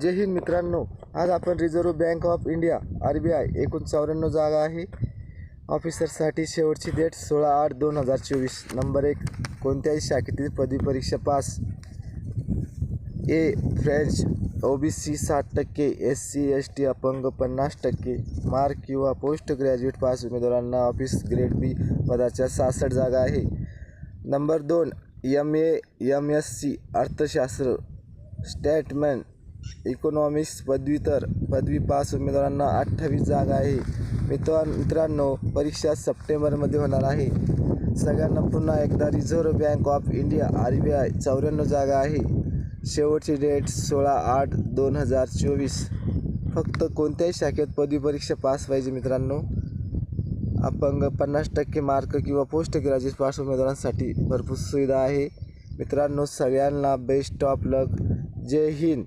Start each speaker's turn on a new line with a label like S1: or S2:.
S1: जय हिंद मित्रांनो. आज आपण reserve bank of India R B I एकूण चौऱ्याण्णव जागा आहे. ऑफिसरसाठी शेवटची डेट सोळा आठ दोन हजार चोवीस. नंबर एक कोणत्याही शाखेतील पदवी परीक्षा पास. ए फ्रेंच ओ बी सी साठ टक्के एस सी एस टी अपंग पन्नास टक्के. मार्क किंवा पोस्ट ग्रॅज्युएट पास उमेदवारांना ऑफिस ग्रेड बी पदाच्या सहासष्ट जागा आहे. नंबर दोन M A M S C अर्थशास्त्र. स्टॅटमॅन इकॉनॉमिक्स पदव्युत्तर पदवी पास उमेदवारांना अठ्ठावीस जागा आहे. मित्र मित्रांनो परीक्षा सप्टेंबरमध्ये होणार आहे. सगळ्यांना पुन्हा एकदा reserve bank of India R B I चौऱ्याण्णव जागा आहे. शेवटची डेट सोळा आठ दोन हजार चोवीस. फक्त कोणत्याही शाखेत पदवी परीक्षा पास पाहिजे मित्रांनो. अपंग पन्नास टक्के मार्क किंवा पोस्ट ग्रॅज्युएट पास उमेदवारांसाठी भरपूर सुविधा आहे. मित्रांनो सगळ्यांना बेस्ट ऑफ लक. जय हिंद.